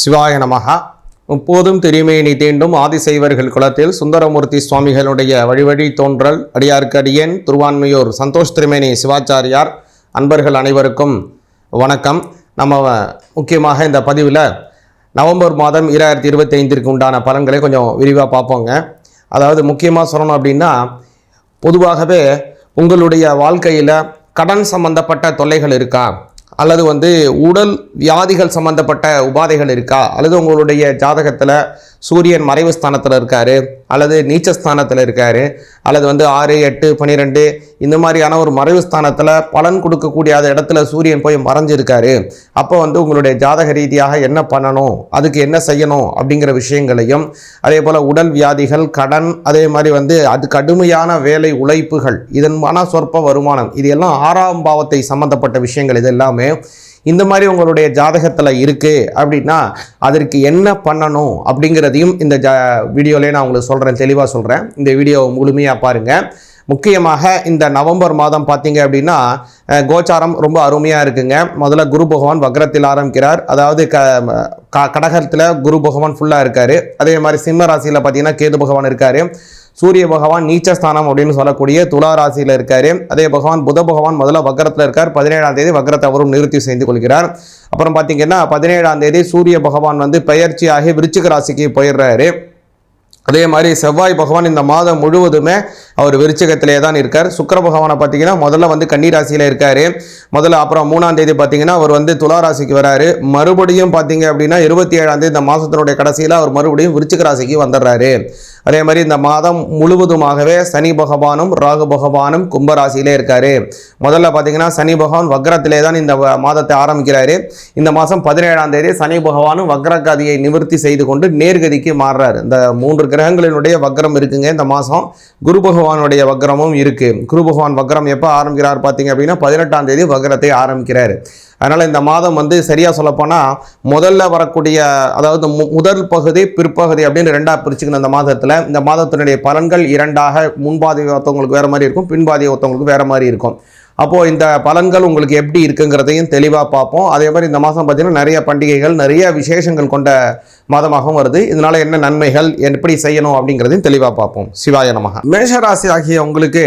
சிவாய நமகா முப்போதும் திருமேனி தீண்டும் ஆதிசைவர்கள் குலத்தில் சுந்தரமூர்த்தி சுவாமிகளுடைய வழிவழி தோன்றல் அடியார்க்கு அடியேன் திருவான்மையூர் சந்தோஷ் திருமேனி சிவாச்சாரியார் அன்பர்கள் அனைவருக்கும் வணக்கம். நம்ம முக்கியமாக இந்த பதிவில் நவம்பர் மாதம் இராயிரத்தி இருபத்தி ஐந்திற்கு உண்டான பலன்களை கொஞ்சம் விரிவாக பார்ப்போங்க. அதாவது முக்கியமாக சொல்லணும் அப்படின்னா பொதுவாகவே உங்களுடைய வாழ்க்கையில் கடன் சம்பந்தப்பட்ட தொல்லைகள் இருக்கா? அல்லது வந்து உடல் வியாதிகள் சம்பந்தப்பட்ட உபாதைகள் இருக்கா? அல்லது உங்களுடைய ஜாதகத்தில் சூரியன் மறைவு ஸ்தானத்தில் இருக்காரு அல்லது நீச்ச ஸ்தானத்தில் இருக்காரு அல்லது வந்து ஆறு எட்டு பன்னிரெண்டு இந்த மாதிரியான ஒரு மறைவு ஸ்தானத்தில் பலன் கொடுக்கக்கூடிய அந்த இடத்துல சூரியன் போய் மறைஞ்சிருக்காரு. அப்போ வந்து உங்களுடைய ஜாதக ரீதியாக என்ன பண்ணணும் அதுக்கு என்ன செய்யணும் அப்படிங்கிற விஷயங்களையும் அதே போல் உடல் வியாதிகள் கடன் அதே மாதிரி வந்து அது கடுமையான வேலை உழைப்புகள் இதன் மன சொற்ப வருமானம் இது எல்லாம் ஆறாம் பாவத்தை சம்பந்தப்பட்ட விஷயங்கள் இது எல்லாமே இந்த மாதிரி உங்களுடைய ஜாதகத்தில் இருக்குது அப்படின்னா அதற்கு என்ன பண்ணணும் அப்படிங்கிறதையும் இந்த ஜா வீடியோலேயே நான் உங்களுக்கு சொல்கிறேன் தெளிவாக சொல்கிறேன் இந்த வீடியோ முழுமையாக பாருங்கள் முக்கியமாக இந்த நவம்பர் மாதம் பார்த்தீங்க அப்படின்னா கோச்சாரம் ரொம்ப அருமையாக இருக்குங்க. முதல்ல குரு பகவான் வக்ரத்தில் ஆரம்பிக்கிறார். அதாவது க க- கடகத்தில் குரு பகவான் ஃபுல்லாக இருக்கார். அதே மாதிரி சிம்ம ராசியில் பார்த்தீங்கன்னா கேது பகவான் இருக்கார். சூரிய பகவான் நீச்சஸ்தானம் அப்படின்னு சொல்லக்கூடிய துலா ராசியில் இருக்கார். அதே பகவான் புத பகவான் முதல்ல வக்கரத்தில் இருக்கார். பதினேழாம் தேதி வக்கரத்தை அவரும் நிறுத்தி செய்து கொள்கிறார். அப்புறம் பார்த்தீங்கன்னா பதினேழாம் தேதி சூரிய பகவான் வந்து பெயர்ச்சியாகி விருச்சிக ராசிக்கு போயிடுறாரு. அதே மாதிரி செவ்வாய் பகவான் இந்த மாதம் முழுவதுமே அவர் விருச்சகத்திலே தான் இருக்கார். சுக்கர பகவானை பார்த்தீங்கன்னா முதல்ல வந்து கன்னிராசியில் இருக்கார். முதல்ல அப்புறம் மூணாம் தேதி பார்த்தீங்கன்னா அவர் வந்து துலா ராசிக்கு வராரு. மறுபடியும் பார்த்தீங்க அப்படின்னா இருபத்தி ஏழாம் தேதி இந்த மாதத்தினுடைய கடைசியில் அவர் மறுபடியும் விருச்சிக ராசிக்கு வந்துடுறாரு. அதே மாதிரி இந்த மாதம் முழுவதுமாகவே சனி பகவானும் ராகு பகவானும் கும்பராசியிலே இருக்கார். முதல்ல பார்த்தீங்கன்னா சனி பகவான் வக்ரத்திலே தான் இந்த வ- மாதத்தை ஆரம்பிக்கிறாரு. இந்த மாதம் பதினேழாம் தேதி சனி பகவானும் வக்ரகதியை நிவர்த்தி செய்து கொண்டு நேர்கதிக்கு மாறுறாரு. இந்த மூன்று கிரகங்களினுடைய வக்ரம் இருக்குங்க இந்த மாதம். குரு பகவானுடைய வக்ரமும் இருக்குது குரு பகவான் வக்ரம் எப்போ ஆரம்பிக்கிறார் பார்த்தீங்க அப்படின்னா பதினெட்டாம் தேதி வக்ரத்தை ஆரம்பிக்கிறார். அதனால் இந்த மாதம் வந்து சரியாக சொல்லப்போனால் முதல்ல வரக்கூடிய அதாவது மு- முதல் பகுதி பிற்பகுதி அப்படின்னு ரெண்டாக பிரிச்சுக்கணும் இந்த மாதத்தில். இந்த மாதத்தினுடைய பலன்கள் இரண்டாக முன்பாதி ஒருத்தவங்களுக்கு வேறு மாதிரி இருக்கும் பின்பாதி ஒருத்தவங்களுக்கு வேறு மாதிரி இருக்கும். அப்போது இந்த பலன்கள் உங்களுக்கு எப்படி இருக்குங்கிறதையும் தெளிவாக பார்ப்போம். அதே மாதிரி இந்த மாதம் பார்த்தீங்கன்னா நிறைய பண்டிகைகள் நிறைய விசேஷங்கள் கொண்ட மாதமாகவும் வருது. இதனால் என்ன நன்மைகள் எப்படி செய்யணும் அப்படிங்கிறதையும் தெளிவாக பார்ப்போம். சிவாய நமக. மேஷராசி ஆகிய உங்களுக்கு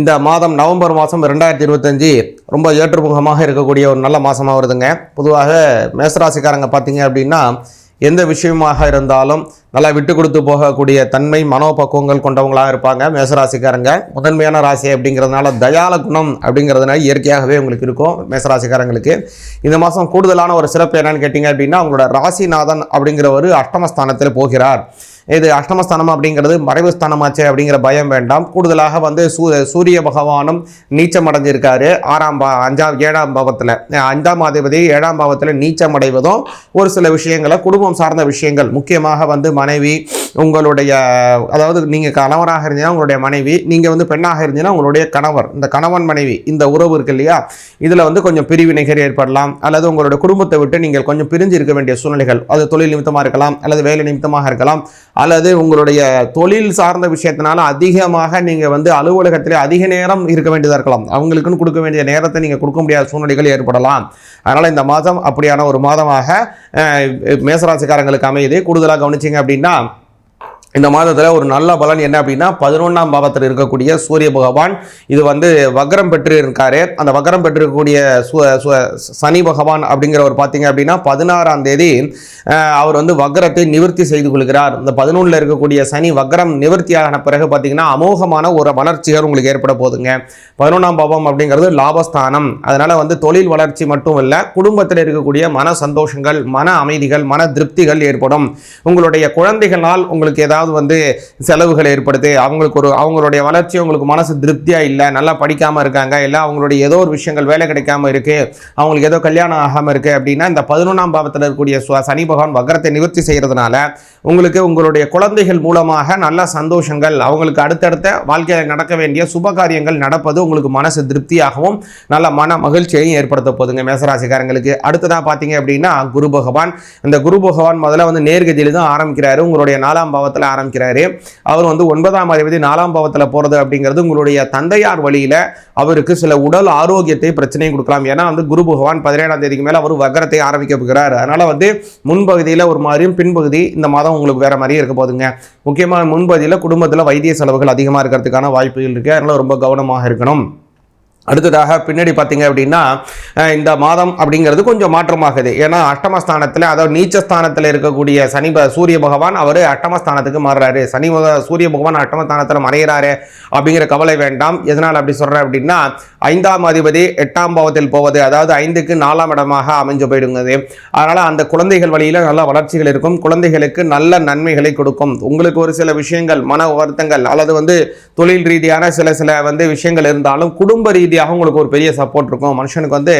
இந்த மாதம் நவம்பர் மாதம் ரெண்டாயிரத்தி இருபத்தஞ்சி ரொம்ப ஏற்றுமுகமாக இருக்கக்கூடிய ஒரு நல்ல மாதமாக வருதுங்க. பொதுவாக மேசராசிக்காரங்க பார்த்தீங்க அப்படின்னா எந்த விஷயமாக இருந்தாலும் நல்லா விட்டு கொடுத்து போகக்கூடிய தன்மை மனோபக்குவங்கள் கொண்டவங்களாக இருப்பாங்க. மேசராசிக்காரங்க முதன்மையான ராசி அப்படிங்கிறதுனால தயால குணம் அப்படிங்கிறதுனால இயற்கையாகவே உங்களுக்கு இருக்கும் மேசராசிக்காரங்களுக்கு. இந்த மாதம் கூடுதலான ஒரு சிறப்பு என்னன்னு கேட்டிங்க அப்படின்னா அவங்களோட ராசிநாதன் அப்படிங்கிற ஒரு அஷ்டமஸ்தானத்தில் போகிறார். இது அஷ்டமஸ்தானம் அப்படிங்கிறது மறைவு ஸ்தானமாச்சே அப்படிங்கிற பயம் வேண்டாம். கூடுதலாக வந்து சூ சூரிய பகவானும் நீச்சம் அடைஞ்சிருக்காரு. ஆறாம் பா அஞ்சாம் ஏழாம் பாவத்தில். அஞ்சாம் அதிபதி ஏழாம் பாவத்தில் நீச்சம் அடைவதும் ஒரு சில விஷயங்களை குடும்பம் சார்ந்த விஷயங்கள். முக்கியமாக வந்து மனைவி உங்களுடைய அதாவது நீங்கள் கணவராக இருந்தீங்கன்னா உங்களுடைய மனைவி நீங்கள் வந்து பெண்ணாக இருந்தீங்கன்னா உங்களுடைய கணவர். இந்த கணவன் மனைவி இந்த உறவு இருக்கு இல்லையா? இதில் வந்து கொஞ்சம் பிரிவினைகள் ஏற்படலாம். அல்லது உங்களுடைய குடும்பத்தை விட்டு நீங்கள் கொஞ்சம் பிரிஞ்சு இருக்க வேண்டிய சூழ்நிலைகள் அது தொழில் நிமித்தமாக இருக்கலாம் அல்லது வேலை நிமித்தமாக இருக்கலாம். அல்லது உங்களுடைய தொழில் சார்ந்த விஷயத்தினால அதிகமாக நீங்கள் வந்து அலுவலகத்திலே அதிக நேரம் இருக்க வேண்டியதாக இருக்கலாம். அவங்களுக்குன்னு கொடுக்க வேண்டிய நேரத்தை நீங்கள் கொடுக்க முடியாத சூழ்நிலைகள் ஏற்படலாம். அதனால் இந்த மாதம் அப்படியான ஒரு மாதமாக மேசராசிக்காரங்களுக்கு அமையுது. கூடுதலாக கவனிச்சிங்க அப்படின்னா இந்த மாதத்தில் ஒரு நல்ல பலன் என்ன அப்படின்னா பதினொன்றாம் பாவத்தில் இருக்கக்கூடிய சூரிய பகவான் இது வந்து வக்ரம் பெற்று இருக்காரு அந்த வக்ரம் பெற்றிருக்கக்கூடிய சு சு- சனி பகவான் அப்படிங்கிறவர் பார்த்தீங்க அப்படின்னா பதினாறாம் தேதி அவர் வந்து வக்ரத்தை நிவர்த்தி செய்து கொள்கிறார். இந்த பதினொன்றில் இருக்கக்கூடிய சனி வக்ரம் நிவர்த்தியான பிறகு பார்த்தீங்கன்னா அமோகமான ஒரு வளர்ச்சிகள் உங்களுக்கு ஏற்பட போதுங்க பதினொன்றாம் பாவம் அப்படிங்கிறது லாபஸ்தானம். அதனால் வந்து தொழில் வளர்ச்சி மட்டும் இல்லை குடும்பத்தில் இருக்கக்கூடிய மன சந்தோஷங்கள் மன அமைதிகள் மன திருப்திகள் ஏற்படும். உங்களுடைய குழந்தைகளால் உங்களுக்கு ஏதாவது வந்து செலவுகள் ஏற்படுது அவங்களுக்கு ஒரு அவங்களுடைய வளர்ச்சி உங்களுக்கு மனசு திருப்தியாக இல்லை நல்லா படிக்காமல் இருக்காங்க இல்லை அவங்களுடைய ஏதோ ஒரு விஷயங்கள் வேலை கிடைக்காம இருக்கு அவங்களுக்கு ஏதோ கல்யாணம் ஆகாமல் இருக்கு அப்படின்னா இந்த பதினொன்றாம் பாவத்தில் இருக்கக்கூடிய சு- சனி பகவான் வக்கரத்தை நிவர்த்தி செய்கிறதுனால உங்களுக்கு உங்களுடைய குழந்தைகள் மூலமாக நல்ல சந்தோஷங்கள் அவங்களுக்கு அடுத்தடுத்த வாழ்க்கையில் நடக்க வேண்டிய சுப காரியங்கள் நடப்பது உங்களுக்கு மனசு திருப்தியாகவும் நல்ல மன மகிழ்ச்சியையும் ஏற்படுத்த போதுங்க மேசராசிக்காரங்களுக்கு. அடுத்ததாக பார்த்தீங்க அப்படின்னா குரு பகவான். இந்த குரு பகவான் முதல்ல வந்து நேர்கதியில் தான் ஆரம்பிக்கிறாரு. உங்களுடைய நாலாம் பாவத்தில் ஆரம்பிக்கிறாரு. அவர் வந்து ஒன்பதாம் அதிபதி நாலாம் பாவத்தில் போகிறது அப்படிங்கிறது உங்களுடைய தந்தையார் வழியில் அவருக்கு சில உடல் ஆரோக்கியத்தை பிரச்சனையும் கொடுக்கலாம். ஏன்னா வந்து குரு பகவான் பதினேழாம் தேதிக்கு மேலே அவர் வக்கரத்தை ஆரம்பிக்க போகிறார். அதனால் வந்து முன்பகுதியில் ஒரு மாதிரியும் பின்பகுதி இந்த மாதம் உங்களுக்கு வேறு மாதிரியும் இருக்க போதுங்க முக்கியமாக முன்பகுதியில் குடும்பத்தில் வைத்திய செலவுகள் அதிகமாக இருக்கிறதுக்கான வாய்ப்புகள் இருக்குது அதனால் ரொம்ப கவனமாக இருக்கணும். அடுத்ததாக பின்னாடி பார்த்தீங்க அப்படின்னா இந்த மாதம் அப்படிங்கிறது கொஞ்சம் மாற்றமாகுது. ஏன்னா அஷ்டமஸ்தானத்தில் அதாவது நீச்சஸ்தானத்தில் இருக்கக்கூடிய சனி ப- சூரிய பகவான் அவர் அஷ்டமஸ்தானத்துக்கு மாறுறாரு. சனி சூரிய பகவான் அஷ்டமஸ்தானத்தில் மறைகிறாரு அப்படிங்கிற கவலை வேண்டாம். எதனால் அப்படி சொல்கிறேன் அப்படின்னா ஐந்தாம் அதிபதி எட்டாம் பாவத்தில் போவது அதாவது ஐந்துக்கு நாலாம் இடமாக அமைஞ்சு போயிடுங்குது அதனால் அந்த குழந்தைகள் வழியில் நல்ல வளர்ச்சிகள் இருக்கும். குழந்தைகளுக்கு நல்ல நன்மைகளை கொடுக்கும். உங்களுக்கு ஒரு சில விஷயங்கள் மன வருத்தங்கள் அல்லது வந்து தொழில் ரீதியான சில சில வந்து விஷயங்கள் இருந்தாலும் குடும்ப ரீதி ரீதியாக உங்களுக்கு ஒரு பெரிய சப்போர்ட் இருக்கும். மனுஷனுக்கு வந்து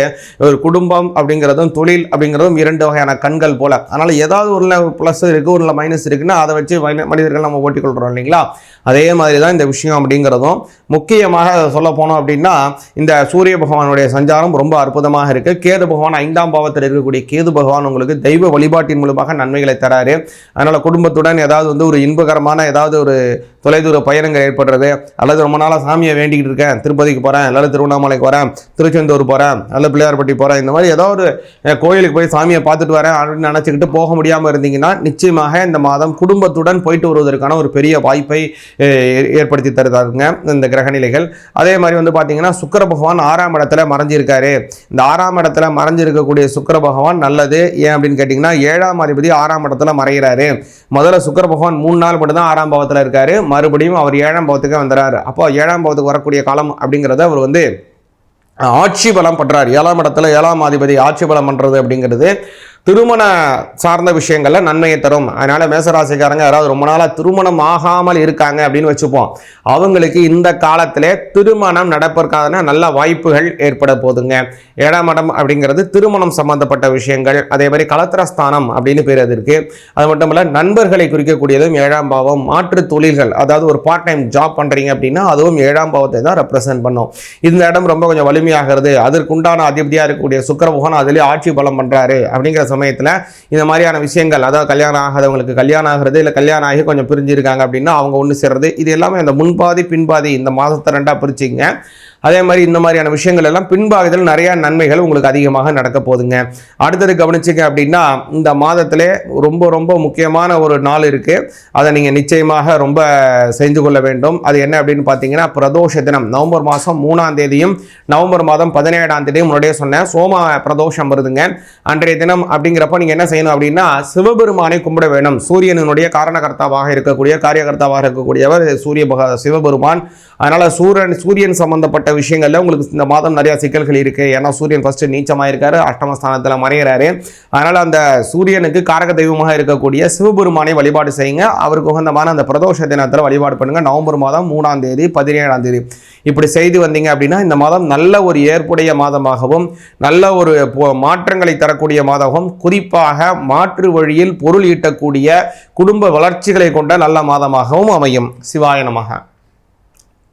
ஒரு குடும்பம் அப்படிங்கிறதும் தொழில் அப்படிங்கிறதும் இரண்டு வகையான கண்கள் போல. அதனால் ஏதாவது ஒரு ப்ளஸ் இருக்குது ஒரு மைனஸ் இருக்குன்னா அதை வச்சு மனிதர்கள் நம்ம ஓட்டிக்கொள்கிறோம் இல்லைங்களா? அதே மாதிரி தான் இந்த விஷயம் அப்படிங்கிறதும். முக்கியமாக சொல்ல போனோம் அப்படின்னா இந்த சூரிய பகவானுடைய சஞ்சாரம் ரொம்ப அற்புதமாக இருக்குது கேது பகவான் ஐந்தாம் பாவத்தில் இருக்கக்கூடிய கேது பகவான் உங்களுக்கு தெய்வ வழிபாட்டின் மூலமாக நன்மைகளை தராரு. அதனால் குடும்பத்துடன் ஏதாவது வந்து ஒரு இன்பகரமான ஏதாவது ஒரு தொலைதூர பயணங்கள் ஏற்படுறது. அல்லது ரொம்ப நாளாக சாமியை வேண்டிக்கிட்டு இருக்கேன். திருப்பதிக்கு போகிறேன் அல்லது திருவண்ணாமலைக்கு வரேன் திருச்செந்தூர் போகிறேன் அல்லது பிள்ளையார்பட்டி போகிறேன் இந்த மாதிரி ஏதோ ஒரு கோயிலுக்கு போய் சாமியை பார்த்துட்டு வரேன் அப்படின்னு நினச்சிக்கிட்டு போக முடியாமல் இருந்தீங்கன்னா நிச்சயமாக இந்த மாதம் குடும்பத்துடன் போயிட்டு வருவதற்கான ஒரு பெரிய வாய்ப்பை ஏ- ஏற்படுத்தி தருதாங்க இந்த கிரகநிலைகள் அதே மாதிரி வந்து பார்த்தீங்கன்னா சுக்கிர பகவான் ஆறாம் இடத்துல மறைஞ்சிருக்காரு. இந்த ஆறாம் இடத்துல மறைஞ்சிருக்கக்கூடிய சுக்கிர பகவான் நல்லது. ஏன் அப்படின்னு கேட்டிங்கன்னா ஏழாம் அதிபதி ஆறாம் இடத்துல மறைகிறாரு முதல்ல சுக்கிர பகவான் மூணு நாள் மட்டும்தான் ஆறாம் பாவத்தில் இருக்காரு. மறுபடியும் அவர் ஏழாம் பாவத்துக்கு வந்துறாரு. அப்போ ஏழாம் பாவத்துக்கு வரக்கூடிய காலம் அப்படிங்கிறத அவர் வந்து ஆட்சி பலம் பண்ணுறார் ஏழாம் இடத்துல ஏழாம் அதிபதி ஆட்சி பலம் பண்றது அப்படிங்கிறது திருமண சார்ந்த விஷயங்களில் நன்மையை தரும். அதனால் மேசராசிக்காரங்க யாராவது ரொம்ப நாளாக திருமணம் ஆகாமல் இருக்காங்க அப்படின்னு வச்சுப்போம். அவங்களுக்கு இந்த காலத்திலே திருமணம் நடப்பதற்கான நல்ல வாய்ப்புகள் ஏற்பட போகுதுங்க ஏழாம் இடம் அப்படிங்கிறது திருமணம் சம்பந்தப்பட்ட விஷயங்கள் அதே மாதிரி கலத்திரஸ்தானம் அப்படின்னு பேர் அது இருக்குது அது மட்டும் இல்லை நண்பர்களை குறிக்கக்கூடியதும் ஏழாம் பாவம் மாற்று தொழில்கள் அதாவது ஒரு பார்ட் டைம் ஜாப் பண்ணுறீங்க அப்படின்னா அதுவும் ஏழாம் பாவத்தை தான் ரெப்ரசென்ட் பண்ணும். இந்த இடம் ரொம்ப கொஞ்சம் வலிமையாகிறது. அதற்குண்டான அதிபதியாக இருக்கக்கூடிய சுக்கரபோகன் அதிலே ஆட்சி பலம் பண்ணுறாரு அப்படிங்கிற சமயத்தில் இந்த மாதிரியான விஷயங்கள் அதாவது கல்யாணம் ஆகாதவங்களுக்கு கல்யாணம் ஆகிறது இல்லை கல்யாணம் ஆகி கொஞ்சம் பிரிஞ்சிருக்காங்க அப்படின்னா அவங்க ஒன்று சேர்றது இது எல்லாமே அந்த முன்பாதி பின்பாதி இந்த மாதத்தை ரெண்டாக பிரிச்சிங்க அதே மாதிரி இந்த மாதிரியான விஷயங்கள் எல்லாம் பின்பாகத்தில் நிறைய நன்மைகள் உங்களுக்கு அதிகமாக நடக்க போகுதுங்க. அடுத்தது கவனிச்சிங்க அப்படின்னா இந்த மாதத்திலே ரொம்ப ரொம்ப முக்கியமான ஒரு நாள் இருக்கு. அதை நீங்கள் நிச்சயமாக ரொம்ப செஞ்சு கொள்ள வேண்டும். அது என்ன அப்படின்னு பார்த்தீங்கன்னா பிரதோஷ தினம். நவம்பர் மாதம் மூணாம் தேதியும் நவம்பர் மாதம் பதினேழாம் தேதியும் முன்னாடியே சொன்னேன் சோம பிரதோஷம் வருதுங்க. அன்றைய தினம் அப்படிங்கிறப்ப நீங்கள் என்ன செய்யணும் அப்படின்னா சிவபெருமானை கும்பிட வேண்டும் சூரியனுடைய காரணகர்த்தாவாக இருக்கக்கூடிய காரியகர்த்தாவாக இருக்கக்கூடியவர் சூரிய பக சிவபெருமான். அதனால் சூரியன் சூரியன் சம்பந்தப்பட்ட விஷயங்களில் உங்களுக்கு இந்த மாதம் நிறையா சிக்கல்கள் இருக்குது ஏன்னா சூரியன் ஃபஸ்ட்டு நீச்சமாக இருக்காரு அஷ்டமஸ்தானத்தில் மறைகிறாரு அதனால் அந்த சூரியனுக்கு காரக தெய்வமாக இருக்கக்கூடிய சிவபெருமானை வழிபாடு செய்யுங்க. அவருக்கு உகந்தமான அந்த பிரதோஷ தினத்தில் வழிபாடு பண்ணுங்கள் நவம்பர் மாதம் மூணாம் தேதி பதினேழாம் தேதி. இப்படி செய்து வந்தீங்க அப்படின்னா இந்த மாதம் நல்ல ஒரு ஏற்புடைய மாதமாகவும் நல்ல ஒரு பொ- மாற்றங்களை தரக்கூடிய மாதமாகவும் குறிப்பாக மாற்று வழியில் பொருள் ஈட்டக்கூடிய குடும்ப வளர்ச்சிகளை கொண்ட நல்ல மாதமாகவும் அமையும். சிவாயனமாக